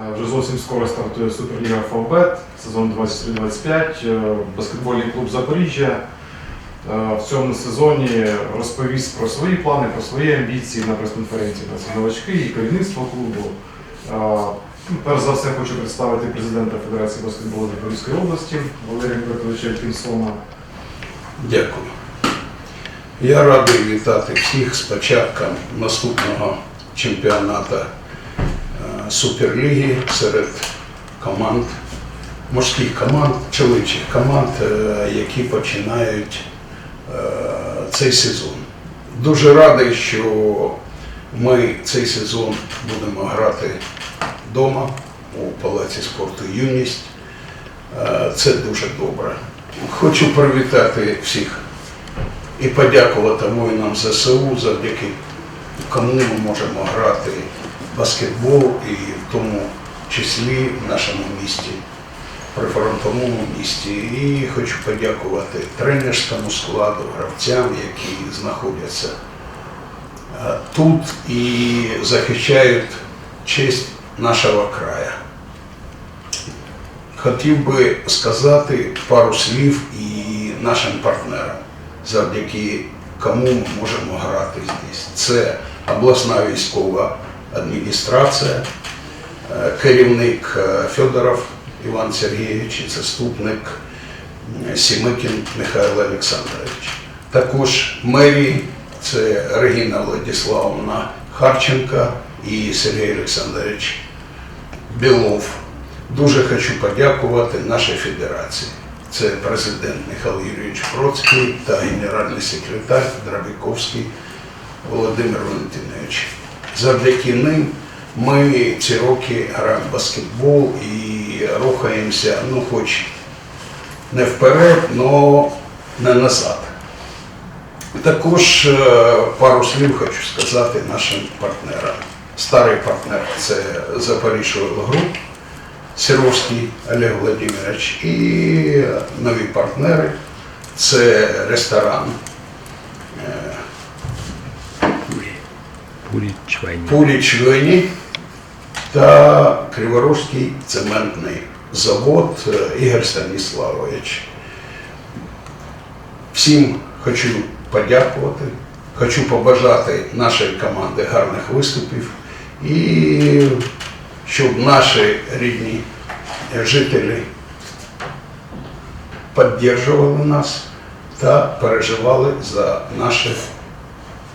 Е, Вже зовсім скоро стартує Суперліга Фавбет, сезон 23-25. Е, Баскетбольний клуб Запоріжжя е, в цьому сезоні розповість про свої плани, про свої амбіції на прес-конференції новачки і керівництво клубу. Ну, Перш за все хочу представити президента Федерації баскетболу Запорізької області Валерія Петровича Кінсона. Дякую. Я радий вітати всіх з початком наступного чемпіонату Суперліги серед команд, морських команд, чоловічих команд, е, які починають е, цей сезон. Дуже радий, що ми цей сезон будемо грати вдома у Палаці спорту Юність. Е, Це дуже добре. Хочу привітати всіх і подякувати воїнам ЗСУ, завдяки кому ми можемо грати баскетбол і в тому числі в нашому місті, прифронтовому місті. І хочу подякувати тренерському складу, гравцям, які знаходяться е, тут і захищають честь нашого краю. Хотів би сказати пару слів і нашим партнерам, завдяки кому ми можемо грати здесь. Це обласна військова адміністрація, е, керівник е, Федоров Іван Сергійович і заступник е, Сімикін Михайло Олександрович. Також мерії це Регіна Владиславовна Харченка і Сергій Олександрович Білов. Дуже хочу подякувати нашій федерації. Це президент Михайло Юрійович Процький та генеральний секретар Драбіковський Володимир Валентинович. Завдяки ним ми ці роки граємо баскетбол і рухаємося, ну хоч не вперед, але не назад. Також е, пару слів хочу сказати нашим партнерам. Старий партнер це Запоріжжя Груп. Сіровський Олег Владимирович і нові партнери. Це ресторан Пурічвені. Пурі Чвені та Криворожський цементний завод е, Ігор Станіславович. Всім хочу подякувати, хочу побажати нашій команді гарних виступів і щоб наші рідні жителі підтримували нас та переживали за наші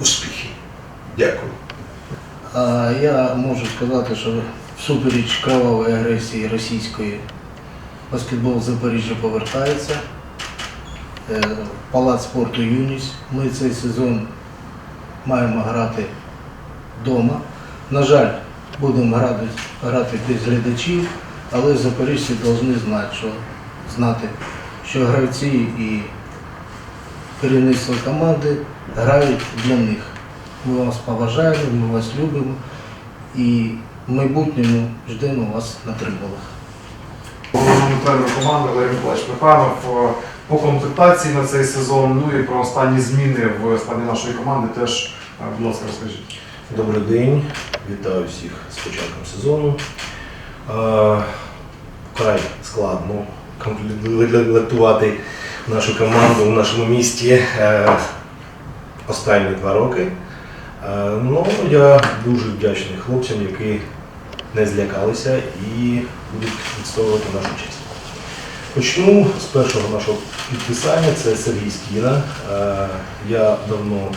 успіхи. Дякую. Я можу сказати, що всупереч кровавої агресії російської баскетбол Запоріжжя повертається. Е, Палац спорту Юність. Ми цей сезон маємо грати вдома. На жаль, будемо грати, грати без глядачів, але запоріжці повинні знати, що, знати, що гравці і керівництво команди грають для них. Ми вас поважаємо, ми вас любимо і в майбутньому ждемо вас на трибунах. Головному тренеру команди Валерій Миколаївич Михайлов по комплектації на цей сезон, ну і про останні зміни в складі нашої команди теж, е, будь ласка, розкажіть. Добрий день, вітаю всіх з початком сезону. Е, Вкрай складно комплектувати нашу команду в нашому місті е, останні два роки. Е, Ну, я дуже вдячний хлопцям, які не злякалися і будуть відстоювати нашу честь. Почну з першого нашого підписання, це Сергій Скіна. Е, Я давно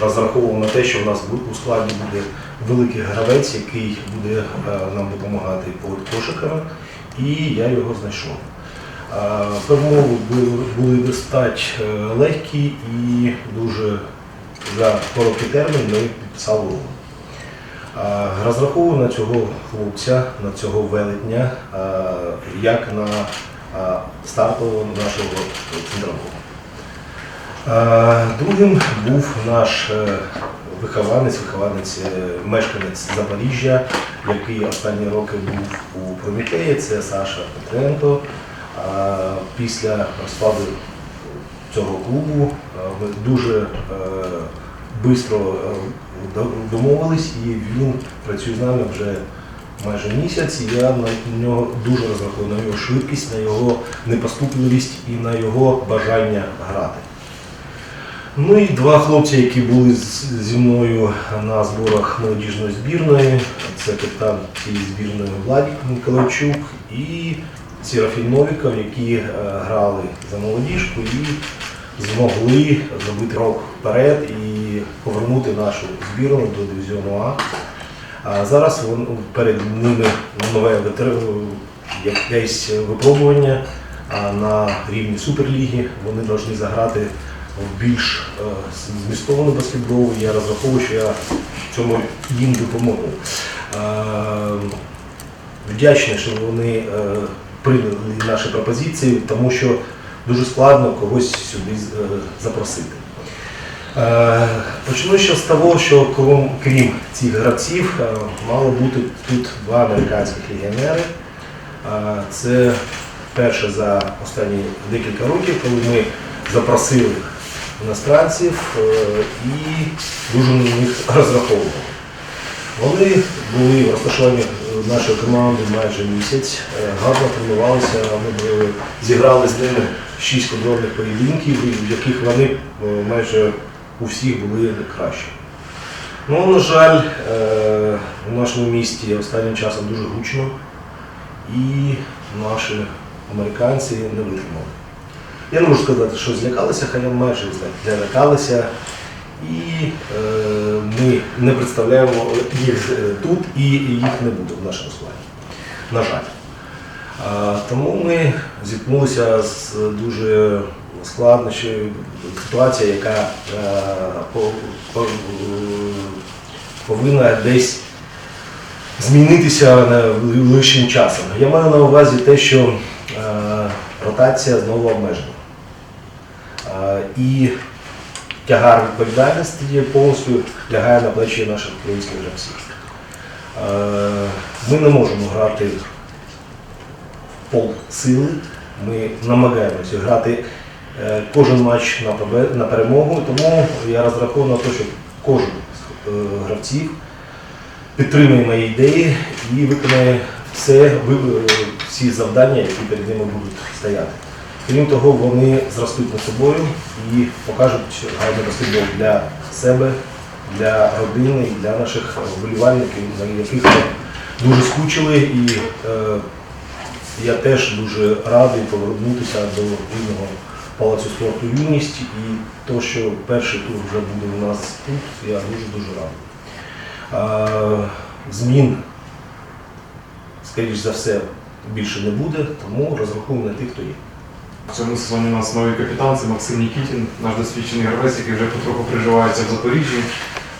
розраховував на те, що в нас у складі буде великий гравець, який буде е, нам допомагати по кошиками, і я його знайшов. Перемови були, достатньо легкі і дуже за короткий термін ми підписали угоду. На цього хлопця, на цього велетня, як на стартового нашого центрального. Е, Другим був наш е, вихованець, вихованець, е, мешканець Запоріжжя, який останні роки був у Прометеї, це Саша Петренко. Після розкладу цього клубу е, ми дуже швидко домовились і він працює з нами вже майже місяць, і я на нього дуже розраховую на його швидкість, на його непоступливість і на його бажання грати. Ну і два хлопці, які були зі мною на зборах молодіжної збірної. Це капітан цієї збірної Владик Миколайчук і Серафім Новіков, які е, грали за молодіжку і змогли зробити крок вперед і повернути нашу збірну до дивізіону А. А зараз перед ними нове якесь випробування на рівні Суперліги. Вони повинні заграти в більш е, змістований баскетбол. Я розраховую, що я в цьому їм допоможу. Е, Вдячний, що вони прийняли наші пропозиції, тому що дуже складно когось сюди е, запросити. Е, Почну ще з того, що крім, цих гравців, е, мало бути тут два американських легіонери. Це перше за останні декілька років, коли ми запросили іностранців і дуже на них розраховували. Вони були розташовані нашої команди майже місяць, е, гарно тренувалися, ми були- зіграли з ними шість контрольних поєдинків, в яких вони е, майже у всіх були кращі. Ну, на жаль, е, у нашому місті останнім часом дуже гучно, і наші американці не витримали. Я не можу сказати, що злякалися, хоча майже зля- злякалися. І е, ми не представляємо їх е, тут і їх не буде в нашому складі. На жаль. Тому ми зіткнулися з дуже складною ситуацією, яка е, по- по- повинна десь змінитися найближчим часом. Я маю на увазі те, що ротація знову обмежена. І тягар відповідальності повністю лягає на плечі наших українських гравців. Е, Ми не можемо грати в пол сили. Ми намагаємося грати е, кожен матч на перемогу, тому я розраховую на те, що кожен з е, гравців підтримує мої ідеї і виконає все, всі завдання, які перед ними будуть стояти. Крім того, вони зростуть над собою і покажуть гарний баскетбол для себе, для родини і для наших вболівальників, за яких ми дуже скучили. І е, я теж дуже радий повернутися до рідного палацу спорту юність. І то, що перший тур вже буде у нас тут, я дуже-дуже радий. Е, Змін, скоріш за все, більше не буде, тому розраховую на тих, хто є. В цьому сезоні у нас новий капітан, це Максим Нікітін, наш досвідчений гравець, який вже потроху приживається в Запоріжжі.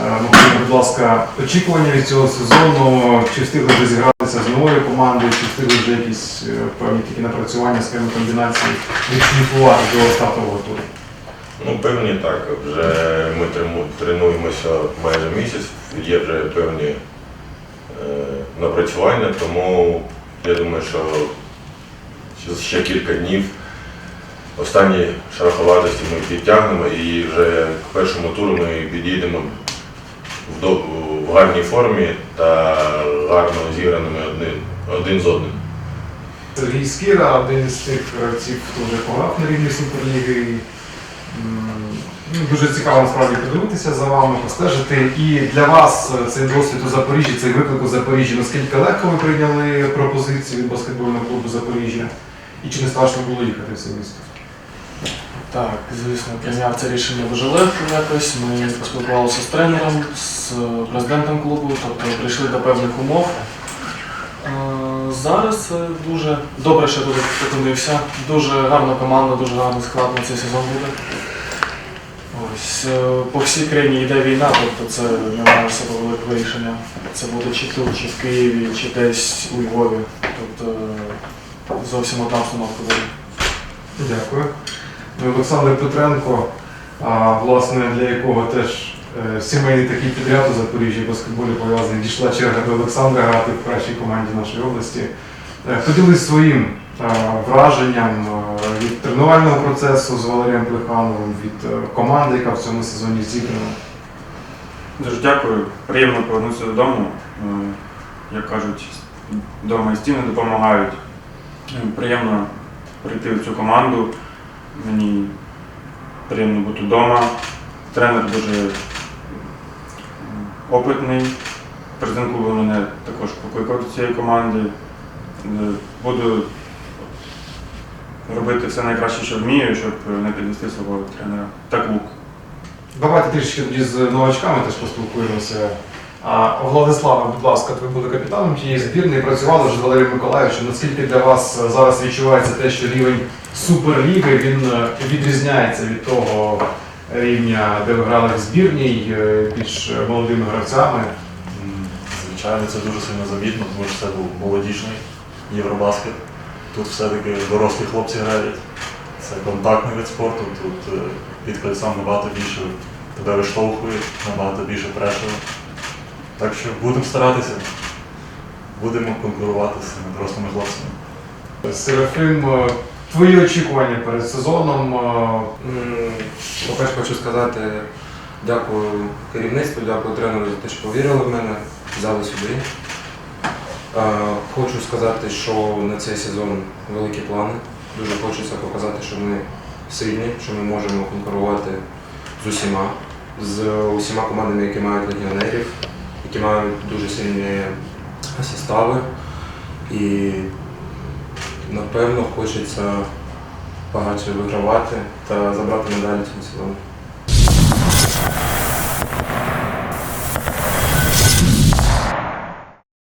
Е, Максим, будь ласка, очікування від цього сезону, чи встигли вже зігратися з новою командою, чи встигли вже якісь е, певні такі напрацювання, схеми комбінації відшліфувати до стартового туру? Ну, певні так. Вже ми тренуємося майже місяць, є вже певні е, напрацювання, тому я думаю, що ще- ще кілька днів останні шероховатості ми підтягнемо і вже к першому туру ми підійдемо в, до- в гарній формі та гарно зіграними один, один з одним. Сергій Скіра, один із тих гравців, хто вже пограв на рівні Суперліги. Ну, Дуже цікаво насправді подивитися за вами, постежити. І для вас цей досвід у Запоріжжі, цей виклик у Запоріжжі, наскільки легко ви прийняли пропозицію від баскетбольного клубу Запоріжжя? І чи не страшно було їхати в це місто? Так, звісно, прийняв це рішення дуже легко якось. Ми поспілкувалися з тренером, з президентом клубу, тобто прийшли до певних умов. Е, Зараз дуже добре, що туди опинився. Дуже гарна команда, дуже гарний склад на цей сезон буде. Ось е, по всій країні йде війна, тобто це в себе великого рішення. Це буде чи тут, чи в Києві, чи десь у Львові. Тобто е, зовсім одна обстановка буде. Дякую. Ну, Олександр Петренко, власне, для якого теж е, сімейний такий підряд у Запоріжжі баскетболі пов'язаний, дійшла черга до Олександра грати в кращій команді нашої області. Е, Поділись своїм е, враженням від тренувального процесу з Валерієм Плехановим, від команди, яка в цьому сезоні зіграна. Дуже дякую. Приємно повернутися додому. Як кажуть, вдома і стіни допомагають. Приємно прийти в цю команду. Мені приємно бути вдома. Тренер дуже опитний. Президент клубу мене також покликав до цієї команди. Е, Буду робити все найкраще, що вмію, щоб не підвести свого тренера та клуб. Давайте трішки тоді з новачками теж поспілкуємося. Владислава, будь ласка, ви були капітаном тієї збірної, працювали з Валерієм Миколаївичем. Наскільки для вас е, зараз відчувається те, що рівень Суперліги він е, відрізняється від того рівня, де ви грали в збірній більш е, молодими гравцями? Звичайно, це дуже сильно замітно, тому що це був молодіжний Євробаскет. Тут все-таки дорослі хлопці грають. Це контактний вид спорту, тут е, відклик набагато більше тебе виштовхує, набагато більше прешеру. Так що будемо старатися, будемо конкурувати з цими дорослими хлопцями. Серафим, е, твої очікування перед сезоном. е, По-перше, хочу сказати дякую керівництву, дякую тренеру за те, що повірили в мене, взяли сюди. Е, Хочу сказати, що на цей сезон великі плани. Дуже хочеться показати, що ми сильні, що ми можемо конкурувати з усіма, з усіма командами, які мають легіонерів, які мають дуже сильні состави. І напевно хочеться багатше вигравати та забрати медалі цього сезону.